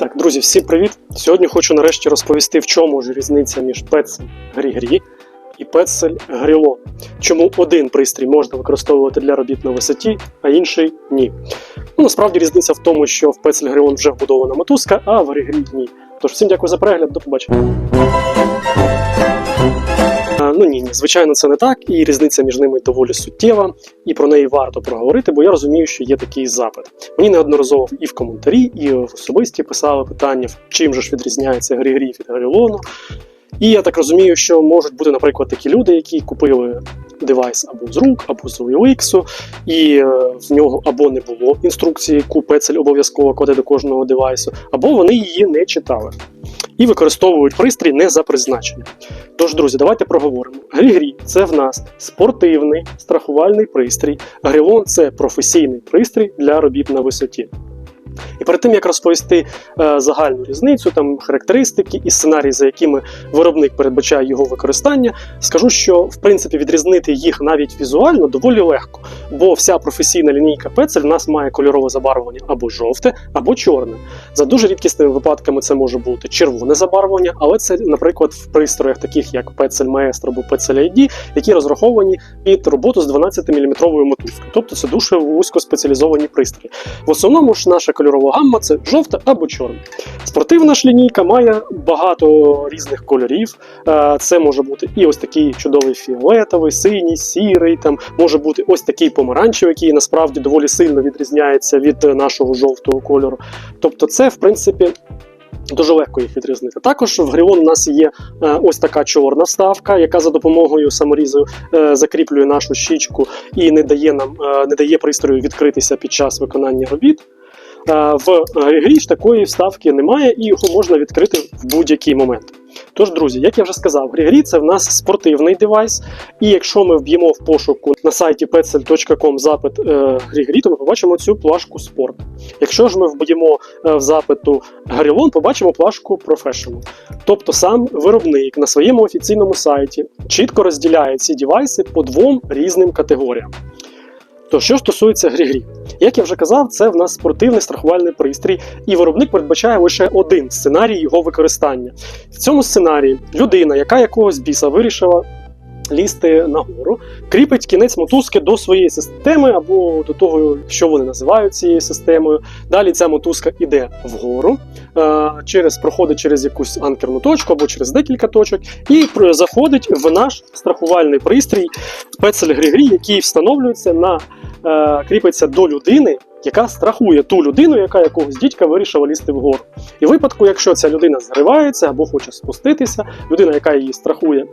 Так, друзі, всім привіт! Сьогодні хочу нарешті розповісти, в чому ж різниця між пецель грі-грі і пецель грілон. Чому один пристрій можна використовувати для робіт на висоті, а інший ні. Ну, насправді різниця в тому, що в пецель грілон вже вбудована мотузка, а в грі-грі ні. Тож всім дякую за перегляд, до побачення. Ну ні, ні, звичайно, це не так, і різниця між ними доволі суттєва, і про неї варто проговорити, бо я розумію, що є такий запит. Мені неодноразово і в коментарі, і в особисті писали питання, чим же ж відрізняється грі-грі від грілону. І я так розумію, що можуть бути, наприклад, такі люди, які купили девайс або з рук, або з OLX, і е, в нього або не було інструкції, яку обов'язково кладе до кожного девайсу, або вони її не читали і використовують пристрій не за призначенням. Тож, друзі, давайте проговоримо. Грігрі -грі це в нас спортивний страхувальний пристрій. Грилон це професійний пристрій для робіт на висоті. І перед тим як розповісти е, загальну різницю, там характеристики і сценарії, за якими виробник передбачає його використання, скажу, що в принципі відрізнити їх навіть візуально доволі легко, бо вся професійна лінійка пецель в нас має кольорове забарвлення або жовте, або чорне. За дуже рідкісними випадками це може бути червоне забарвлення, але це, наприклад, в пристроях, таких як пецель Maestro або пецель ID, які розраховані під роботу з 12-мм мотузкою. Тобто це дуже вузькоспеціалізовані пристрої. В основному ж наша кольорова гамма це жовта або чорна. Спортивна ж лінійка має багато різних кольорів. Е, Це може бути і ось такий чудовий фіолетовий, синій, сірий, там може бути ось такий помаранчевий, який насправді доволі сильно відрізняється від е, нашого жовтого кольору. Тобто, це в принципі. Дуже легко їх відрізнити. Також в Гріон у нас є е, ось така чорна вставка, яка за допомогою саморізу закріплює нашу щічку і не дає нам не дає пристрою відкритися під час виконання робіт. Е, в грі ж такої вставки немає, і його можна відкрити в будь-який момент. Тож, друзі, як я вже сказав, грі це в нас спортивний девайс, і якщо ми вб'ємо в пошуку на сайті petzl.com запит е, грі то ми побачимо цю плашку спорт. Якщо ж ми вб'ємо е, в запиту Гарілон, побачимо плашку Professional. Тобто сам виробник на своєму офіційному сайті чітко розділяє ці девайси по двом різним категоріям. То що стосується грі-грі, як я вже казав, це в нас спортивний страхувальний пристрій, і виробник передбачає лише один сценарій його використання. В цьому сценарії людина, яка якогось біса вирішила лізти нагору, кріпить кінець мотузки до своєї системи або до того, що вони називають цією системою. Далі ця мотузка йде вгору, е, через проходить через якусь анкерну точку або через декілька точок, і заходить в наш страхувальний пристрій пецель грі який встановлюється на е, кріпиться до людини. Яка страхує ту людину, яка якогось дідька вирішила лізти вгору. І в випадку, якщо ця людина зривається або хоче спуститися, людина, яка її страхує,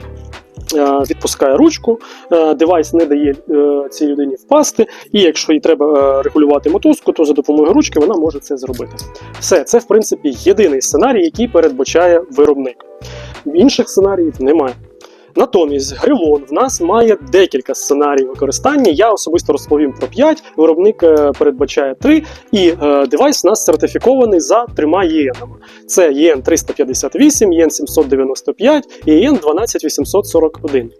е, відпускає ручку, е, девайс не дає е, цій людині впасти, і якщо їй треба регулювати мотузку, то за допомогою ручки вона може це зробити. Все, це в принципі єдиний сценарій, який передбачає виробник. Інших сценаріїв немає. Натомість Грилон в нас має декілька сценаріїв використання. Я особисто розповім про 5, виробник е, передбачає 3, і е, девайс у нас сертифікований за трьома єнами. Це ЄН 358, ЄН 795 і ЄН 12841.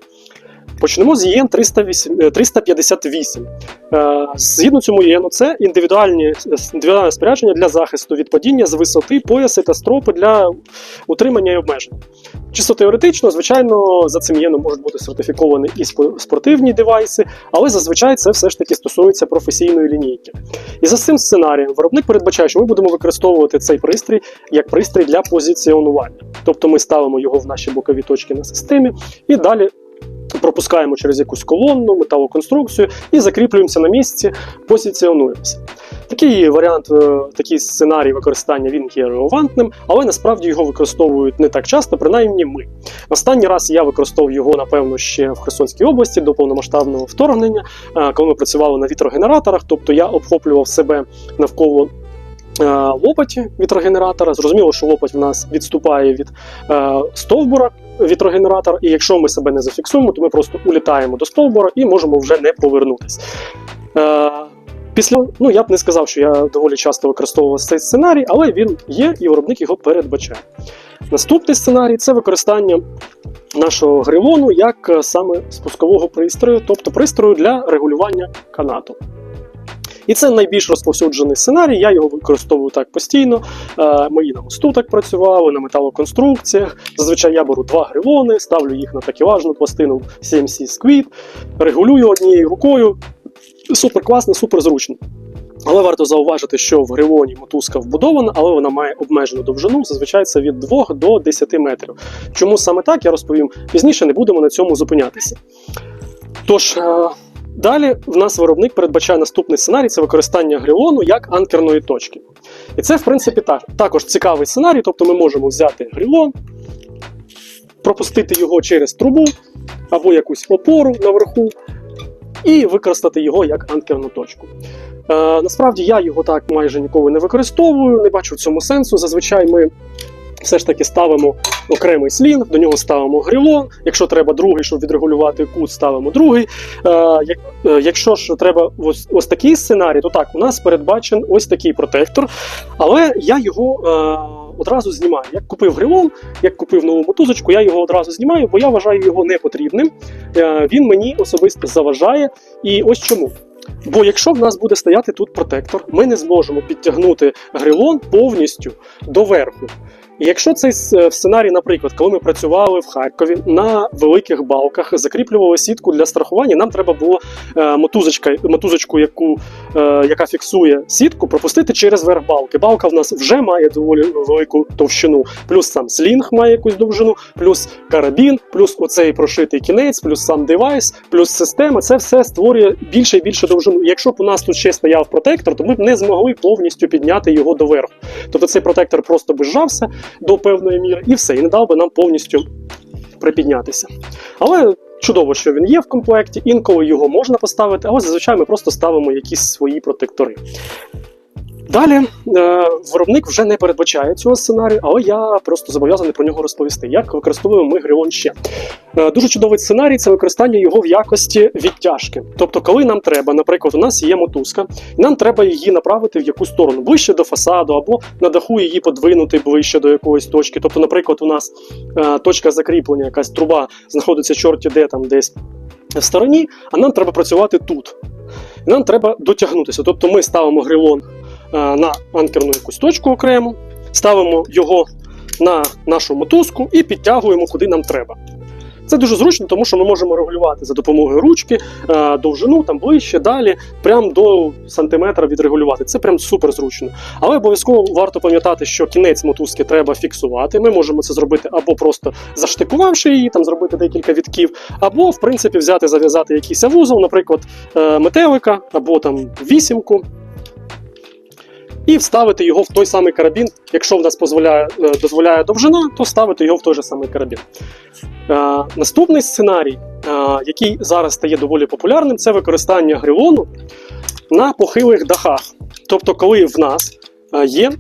Почнемо з ЄН 358. Е, Згідно цьому ЄНу, це індивідуальні індивідуальне спорядження для захисту від падіння з висоти, пояси та стропи для утримання і обмеження. Чисто теоретично, звичайно, за цим єном можуть бути сертифіковані і спортивні девайси, але зазвичай це все ж таки стосується професійної лінійки. І за цим сценарієм виробник передбачає, що ми будемо використовувати цей пристрій як пристрій для позиціонування. Тобто ми ставимо його в наші бокові точки на системі і далі. Пропускаємо через якусь колонну, металоконструкцію і закріплюємося на місці, позиціонуємося. Такий варіант, е, такий сценарій використання він є релевантним, але насправді його використовують не так часто, принаймні ми. Останній раз я використовував його, напевно, ще в Херсонській області до повномасштабного вторгнення, е, коли ми працювали на вітрогенераторах, тобто я обхоплював себе навколо. Е, Лопаті вітрогенератора. Зрозуміло, що лопать в нас відступає від е, стовбура вітрогенератора, і якщо ми себе не зафіксуємо, то ми просто улітаємо до стовбура і можемо вже не повернутися. Е, Після, ну я б не сказав, що я доволі часто використовував цей сценарій, але він є і виробник його передбачає. Наступний сценарій це використання нашого грилону як саме спускового пристрою, тобто пристрою для регулювання канату. І це найбільш розповсюджений сценарій. Я його використовую так постійно. Е, Мої на мосту так працювали, на металоконструкціях. Зазвичай я беру два грилони, ставлю їх на такелажну пластину CMC Squid, регулюю однією рукою. Супер класно, супер зручно. Але варто зауважити, що в грилоні мотузка вбудована, але вона має обмежену довжину. Зазвичай це від 2 до 10 метрів. Чому саме так, я розповім пізніше, не будемо на цьому зупинятися. Тож, е, далі в нас виробник передбачає наступний сценарій це використання грилону як анкерної точки. І це, в принципі, так, також цікавий сценарій, тобто ми можемо взяти грилон, пропустити його через трубу або якусь опору наверху, і використати його як анкерну точку. Е, насправді я його так майже ніколи не використовую, не бачу в цьому сенсу. Зазвичай ми все ж таки ставимо окремий слінг, до нього ставимо грилон. Якщо треба другий, щоб відрегулювати кут, ставимо другий. Е, е, якщо ж треба ось, ось такий сценарій, то так, у нас передбачен ось такий протектор, але я його. Е, Одразу знімаю. Як купив грилон, як купив нову мотузочку, я його одразу знімаю, бо я вважаю його непотрібним. Він мені особисто заважає. І ось чому. Бо якщо в нас буде стояти тут протектор, ми не зможемо підтягнути грилон повністю доверху. І якщо цей сценарій, наприклад, коли ми працювали в Харкові на великих балках, закріплювали сітку для страхування, нам треба було е, мотузочка, мотузочку, яку, е, яка фіксує сітку, пропустити через верх балки. Балка в нас вже має доволі велику товщину, плюс сам слінг має якусь довжину, плюс карабін, плюс оцей прошитий кінець, плюс сам девайс, плюс система. Це все створює більше і більше довжину. Якщо б у нас тут ще стояв протектор, то ми б не змогли повністю підняти його доверху. Тобто цей протектор просто би зжався до певної міри, і все, і не дав би нам повністю припіднятися. Але чудово, що він є в комплекті, інколи його можна поставити, але зазвичай ми просто ставимо якісь свої протектори. Далі е, виробник вже не передбачає цього сценарію, але я просто зобов'язаний про нього розповісти, як використовуємо ми грилон ще. Е, дуже чудовий сценарій це використання його в якості відтяжки. Тобто, коли нам треба, наприклад, у нас є мотузка, і нам треба її направити в якусь сторону, ближче до фасаду, або на даху її подвинути ближче до якоїсь точки. Тобто, наприклад, у нас е, точка закріплення, якась труба знаходиться чорті де там десь в стороні, а нам треба працювати тут. Нам треба дотягнутися. Тобто ми ставимо грилон на анкерну якусь точку окремо, ставимо його на нашу мотузку і підтягуємо куди нам треба. Це дуже зручно, тому що ми можемо регулювати за допомогою ручки е, довжину там ближче, далі, прям до сантиметра відрегулювати. Це прям супер зручно. Але обов'язково варто пам'ятати, що кінець мотузки треба фіксувати. Ми можемо це зробити або просто заштикувавши її, там зробити декілька вітків, або в принципі взяти, зав'язати якийсь вузол, наприклад, е, метелика або там вісімку. І вставити його в той самий карабін. Якщо в нас дозволяє, е, дозволяє довжина, то ставити його в той же самий карабін. Е, наступний сценарій, е, який зараз стає доволі популярним, це використання грилону на похилих дахах. Тобто, коли в нас є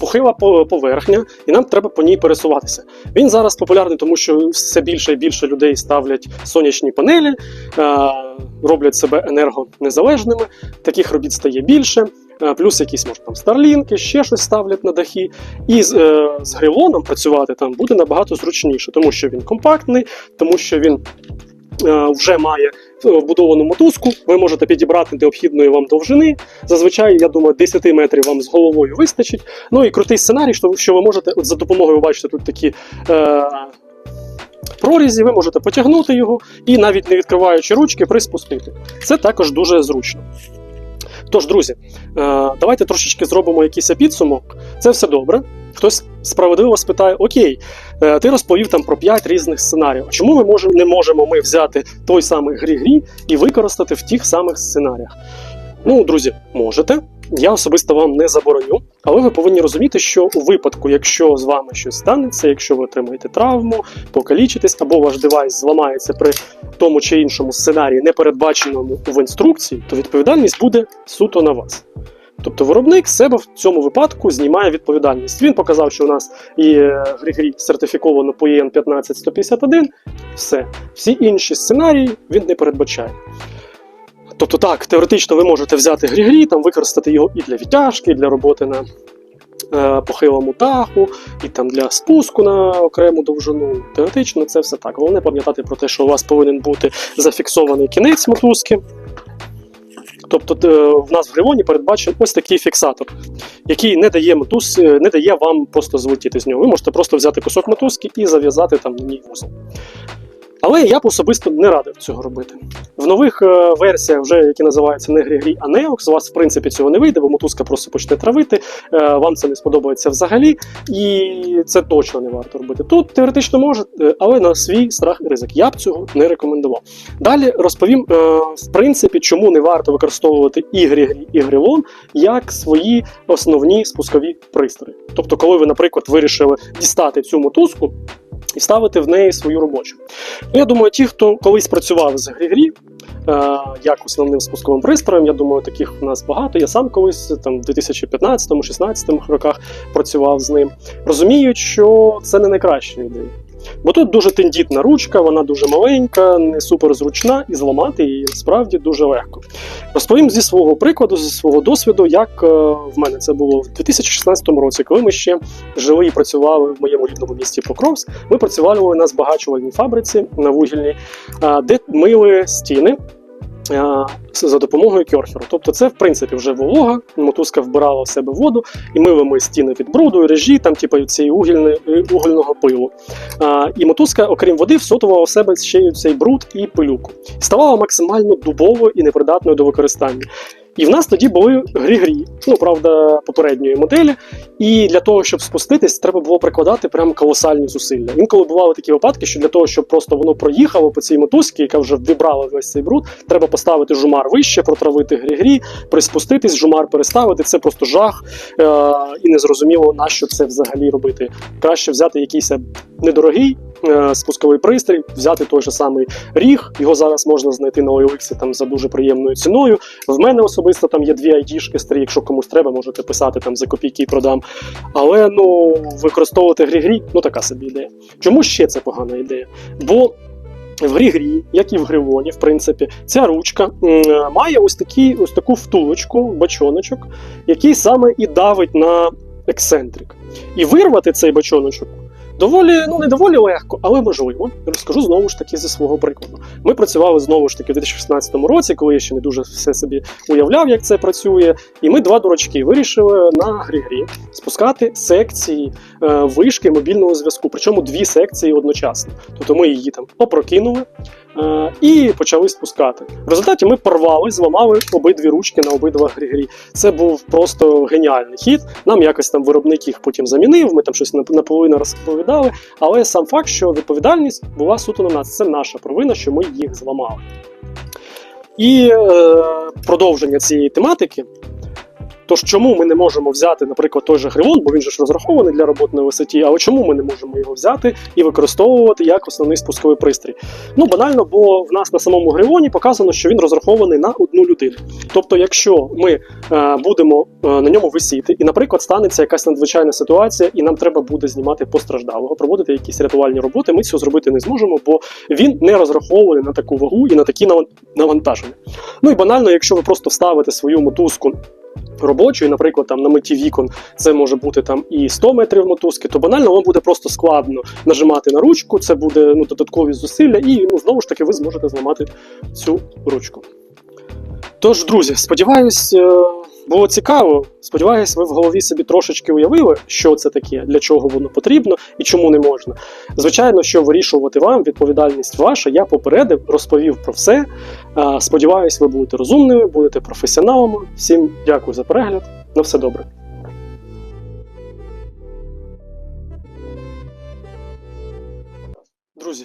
похила поверхня, і нам треба по ній пересуватися. Він зараз популярний, тому що все більше і більше людей ставлять сонячні панелі, роблять себе енергонезалежними. Таких робіт стає більше. Е, Плюс якісь може там старлінки, ще щось ставлять на дахи. І з, е, з грилоном працювати там буде набагато зручніше, тому що він компактний, тому що він е, вже має е, вбудовану мотузку. Ви можете підібрати необхідної вам довжини. Зазвичай, я думаю, 10 метрів вам з головою вистачить. Ну і крутий сценарій, що, ви можете, от за допомогою, бачите, тут такі. Е, Прорізі, ви можете потягнути його і навіть не відкриваючи ручки, приспустити. Це також дуже зручно. Тож, друзі, е, давайте трошечки зробимо якийсь підсумок. Це все добре. Хтось справедливо спитає: Окей, е, ти розповів там про 5 різних сценаріїв. Чому ми можемо, не можемо ми взяти той самий грі-грі і використати в тих самих сценаріях? Ну, друзі, можете. Я особисто вам не забороню, але ви повинні розуміти, що у випадку, якщо з вами щось станеться, якщо ви отримаєте травму, покалічитесь, або ваш девайс зламається при тому чи іншому сценарії, не передбаченому в інструкції, то відповідальність буде суто на вас. Тобто виробник себе в цьому випадку знімає відповідальність. Він показав, що у нас є грі сертифіковано по ЄН 15151. Все. Всі інші сценарії він не передбачає. Тобто, так, теоретично ви можете взяти грі-грі, там використати його і для відтяжки, і для роботи на е, похилому даху, і там для спуску на окрему довжину. Теоретично це все так. Головне пам'ятати про те, що у вас повинен бути зафіксований кінець мотузки. Тобто е, в нас в гривоні передбачений ось такий фіксатор, який не дає мотуз, е, не дає вам просто злетіти з нього. Ви можете просто взяти кусок мотузки і зав'язати там на ній вузол. Але я б особисто не радив цього робити. В нових е, версіях, вже які називаються не Грігрі, а у вас в принципі цього не вийде, бо мотузка просто почне травити, е, вам це не сподобається взагалі, і це точно не варто робити. Тут теоретично може, е, але на свій страх і ризик. Я б цього не рекомендував. Далі розповім, в принципі, чому не варто використовувати і Грігрі, і Грилон як свої основні спускові пристрої. Тобто, коли ви, наприклад, вирішили дістати цю мотузку і ставити в неї свою робочу. Ну, я думаю, ті, хто колись працював з Грігрі, е, як основним спусковим пристроєм, я думаю, таких у нас багато. Я сам колись там в 2015-16 роках працював з ним. Розуміють, що це не найкраща ідея. Бо тут дуже тендітна ручка, вона дуже маленька, не супер зручна, і зламати її справді дуже легко. Розповім зі свого прикладу, зі свого досвіду, як е, в мене це було в 2016 році, коли ми ще жили і працювали в моєму рідному місті Покровськ. Ми працювали на збагачувальній фабриці на вугільній, е, де мили стіни. Е, За допомогою кьорхеру. Тобто, це в принципі вже волога, мотузка вбирала в себе воду, і мили ми стіни від бруду, режі, там, типу, цієї угільної, угольного пилу. А, і мотузка, окрім води, всотувала в себе ще й цей бруд і пилюку. Ставала максимально дубовою і непридатною до використання. І в нас тоді були грі-грі, ну правда, попередньої моделі. І для того, щоб спуститись, треба було прикладати прям колосальні зусилля. Інколи бували такі випадки, що для того, щоб просто воно проїхало по цій мотузці, яка вже вибрала весь цей бруд, треба поставити жумар вище, протравити грі-грі, приспуститись, жумар переставити. Це просто жах, е- і незрозуміло, на що це взагалі робити. Краще взяти якийсь недорогий е, спусковий пристрій, взяти той же самий ріг. Його зараз можна знайти на OLX там за дуже приємною ціною. В мене особисто там є дві ID-шки старі, якщо комусь треба, можете писати там за копійки і продам. Але ну використовувати грі-грі, ну така собі ідея. Чому ще це погана ідея? Бо в грі-грі, як і в гривоні, в принципі, ця ручка має ось, такі, ось таку втулочку, бачоночок, який саме і давить на ексцентрик. І вирвати цей бачоночок доволі, ну не доволі легко, але можливо. Розкажу знову ж таки зі свого прикладу. Ми працювали знову ж таки в 2016 році, коли я ще не дуже все собі уявляв, як це працює. І ми два дурачки вирішили на грі-грі спускати секції е, вишки мобільного зв'язку, причому дві секції одночасно. Тобто ми її там опрокинули. Е, І почали спускати. В результаті ми порвали, зламали обидві ручки на обидва грі-грі. Це був просто геніальний хід. Нам якось там виробник їх потім замінив. Ми там щось наполовину розповідали. Але сам факт, що відповідальність була суто на нас. Це наша провина, що ми їх зламали. І е, продовження цієї тематики. Тож чому ми не можемо взяти, наприклад, той же гривон, бо він же ж розрахований для роботи на висоті, але чому ми не можемо його взяти і використовувати як основний спусковий пристрій? Ну банально, бо в нас на самому гривоні показано, що він розрахований на одну людину. Тобто, якщо ми е, будемо е, на ньому висіти, і, наприклад, станеться якась надзвичайна ситуація, і нам треба буде знімати постраждалого, проводити якісь рятувальні роботи, ми цього зробити не зможемо, бо він не розрахований на таку вагу і на такі наван- навантаження. Ну і банально, якщо ви просто вставите свою мотузку. Робочої, наприклад, там на меті вікон це може бути там і 100 метрів мотузки, то банально вам буде просто складно нажимати на ручку, це буде ну, додаткові зусилля, і ну, знову ж таки ви зможете зламати цю ручку. Тож, друзі, сподіваюсь, е, було цікаво. Сподіваюсь, ви в голові собі трошечки уявили, що це таке, для чого воно потрібно і чому не можна. Звичайно, що вирішувати вам, відповідальність ваша, я попередив, розповів про все. Сподіваюсь, ви будете розумними, будете професіоналами. Всім дякую за перегляд. На все добре. Друзі,